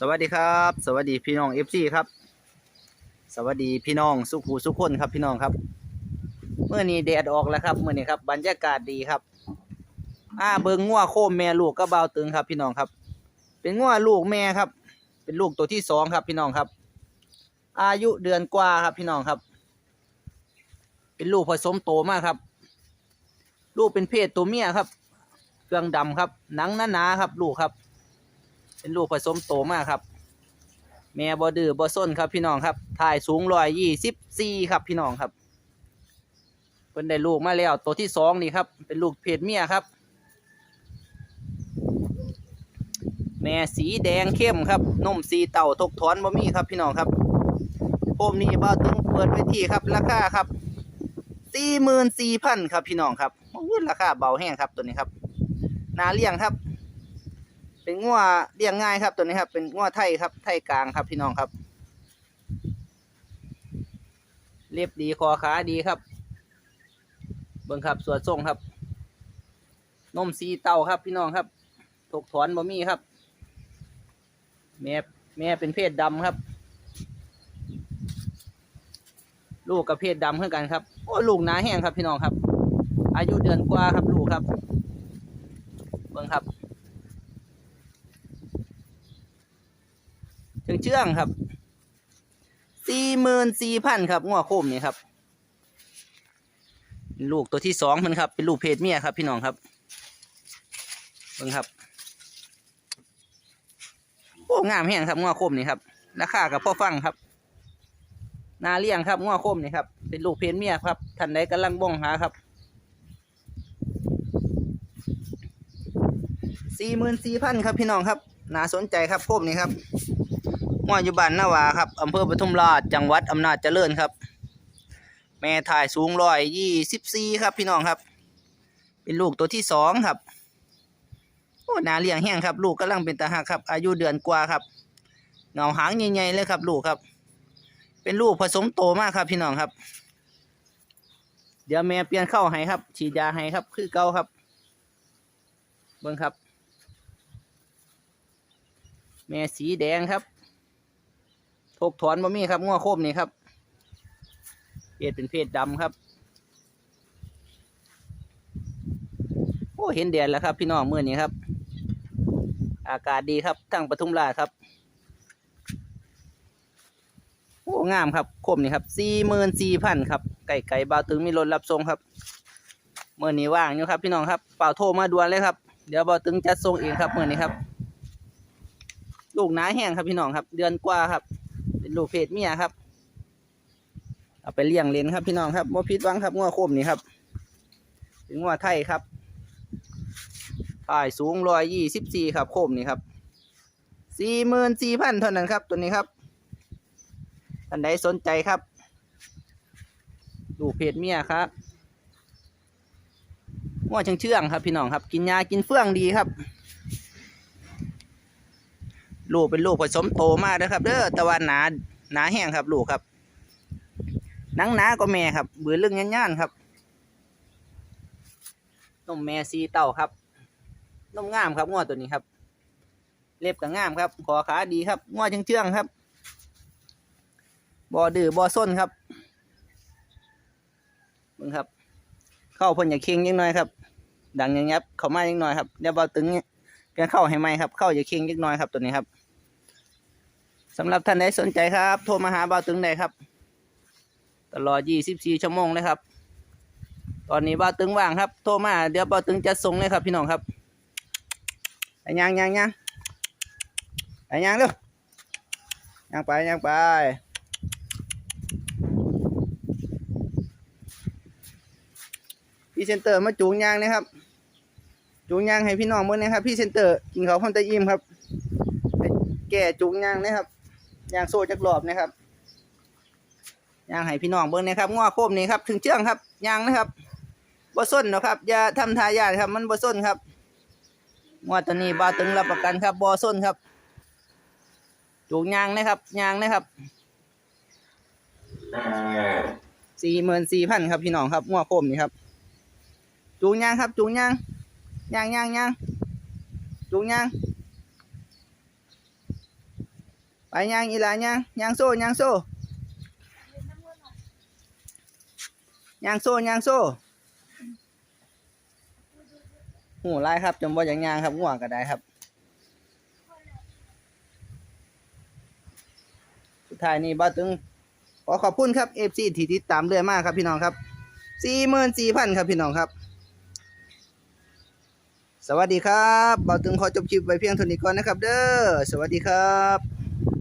สวัสดีครับ สวัสดีพี่น้องเอฟซีครับ สวัสดีพี่น้องสุขูสุขคนครับพี่น้องครับเมื่อนี้แดดออกแล้วครับเมื่อนี้ครับบรรยากาศดีครับอ่าเบิงงัวโคมแม่ลูกก็เบาตึงครับ พี่น้องครับ เป็นงัวลูกแม่ครับ เป็นลูกตัวที่สองครับ พี่น้องครับ อายุเดือนกว่าครับพี่น้องครับ เป็นลูกผสมโตมากครับ ลูกเป็นเพศตัวเมียครับ เครื่องดำครับ หนังหนาๆครับ ลูกครับ เป็นลูกผสมโตมากครับ แม่บอดือบอส้นครับพี่น้องครับถ่ายสูงร้อยยี่สิบสี่ครับพี่น้องครับเพิ่นได้ลูกมาแล้วตัวที่สองนี่ครับ เป็นลูกเพศเมียครับ แม่สีแดงเข้มครับนมสีเต่าทกถอนบ่มีครับพี่น้องครับโคมนี้บ้าตึงเปิดไว้ที่ครับราคาครับสี่หมื่นสี่พันครับพี่น้องครับโอ้ยราคาเบาแห้งครับตัวนี้ครับ นาเลี้ยงครับ เป็นงัวเลี้ยงง่ายครับตัวนี้ครับ เป็นงัวไทยครับ ไทยกลางครับพี่น้องครับ เรียบดีคอขาดีครับ เบิ่งครับสวดทรงครับนมสีเต่าครับพี่น้องครับถกถอนบ่มีครับ แม่แม่เป็นเพศดำครับ ลูกกับเพศดำเหมือนกันครับโอ้ลูกหนาแห้งครับพี่น้องครับ อายุเดือนกว่าครับลูกครับ เบิ่งครับ เชื่องเชื่องครับสี่หมื่นสี่พันครับงัวโคมนี่ครับ ลูกตัวที่สองมันครับ เป็นลูกเพศเมียครับ พี่น้องครับเบิ่งครับโอ้งามแห้งครับงัวโคมนี่ครับราคากับพ่อฟังครับ นาเลี้ยงครับงัวโคมนี่ครับ เป็นลูกเพศเมียครับท่านใดกำลังบ้องหาครับสี่หมื่นสี่พันครับพี่น้องครับน่าสนใจครับโคมนี่ครับ งวอยู่บ้านนาวาครับอำเภอปทุมราชจังหวัดอำนาจเจริญครับ แม่ถ่ายสูงร้อยยี่สิบสี่ครับ พี่น้องครับ เป็นลูกตัวที่สองครับโอ้นาเลี้ยงแห้งครับ ลูกกำลังเป็นตาหักครับ อายุเดือนกว่าครับ เงาหางใหญ่ๆเลยครับ ลูกครับ เป็นลูกผสมโตมากครับ พี่น้องครับ เดี๋ยวแม่เปลี่ยนเข้าให้ครับ ฉีดยาให้ครับ คือเก่าครับเบิ่งครับ แม่สีแดงครับ ทกถอนบ่มีครับง้อโคมนี่ครับเพศเป็นเพศดำครับ โอ้เห็นแดดแล้วครับ พี่น้องเมื่อนี้ครับ อากาศดีครับทั้งปทุมราชครับโอ้งามครับโคมนี่ครับสี่หมื่นสี่พันครับไก่ไก่บาวตึงมีรถรับส่งครับเมื่อนี้ว่างอยู่ครับ พี่น้องครับเป่าโทรมาด่วนเลยครับ เดี๋ยวบาวตึงจัดส่งเองครับเมื่อนี้ครับ ลูกหนาแห้งครับพี่น้องครับ เดือนกว่าครับ เป็นลูกเพศเมียครับ เอาไปเลี้ยงเลนครับพี่น้องครับบ่ผิดหวังครับงัวโคมนี่ครับเป็นงัวไทยครับป้ายสูงร้อยยี่สิบสี่ครับ โคมนี่ครับสี่หมื่นสี่พันเท่านั้นครับ ตัวนี้ครับท่านใดสนใจครับ ลูกเพศเมียครับงัวเชื่องๆครับพี่น้องครับ กินยากินเฟื่องดีครับ ลูกเป็นลูกผสมโตมากนะครับเด้อต่ว่าหนาหนาแห้งครับ ลูกครับนังหนาก็แม่ครับเบือเรื่องย่านๆครับนมแม่สีเต่าครับนมงามครับงวตัวนี้ครับ เล็บก็งามครับขอขาดีครับงวเชื่องๆครับบอดื้อบอส้นครับมึงครับ เข้าพ่นอย่าเคียงยังน้อยครับ ดังยังยับ เข้ามายังน้อยครับเดี๋ยวบอตึงเพีย งเข้าให้ไหมครับ เข้าอย่าเคียงยังน้อยครับตัวนี้ครับสำหรับท่านใดสนใจครับ โทรมาหาเบาตึงได้ครับ ตลอด 24 ชั่วโมงเลยครับ ตอนนี้เบาตึงว่างครับ โทรมาเดี๋ยวเบาตึงจะส่งเลยครับ พี่น้องครับไอ้ยังยังยังไอ้ยังเร็วยังไปยังไปพี่เซนเตอร์มาจูงยางนะครับ จูงยางให้พี่น้องเมื่อนะครับพี่เซนเตอร์กินเขาวพอตะยิ้มครับ แก่จูงยางนะครับยางโซ่จักรอบนะครับยางให้พี่น้องเบิ้งนะครับง้อโคมนี่ครับถึงเชื่องครับยางนะครับบ่ส้นนะครับอย่าทำทายาทครับ มันบ่ส้นครับง้อตัวนี้บาตึงรับประกันครับบ่ส้นครับจูงยางนะครับยางนะครับสี่หมื่นสี่พันครับพี่น้องครับง้อโคมนี่ครับจูงยางครับจูงยาง ยางยางยางจูงยางไปย่างอีหลาย่างย่างโซ่ย่างโซ่ย่างโซ่ย่างโซ่หูหลายครับจนบ่อย่างย่างครับง่วงก็ได้ครับสุดท้ายนี้บ่ตึงขอขอบคุณครับ FC ที่ติดตามเรื่อยมากครับพี่น้องครับ44,000ครับพี่น้องครับ สวัสดีครับบ่าตึงขอจบคลิปไว้เพียงเท่านี้ก่อนนะครับ เด้อ สวัสดีครับ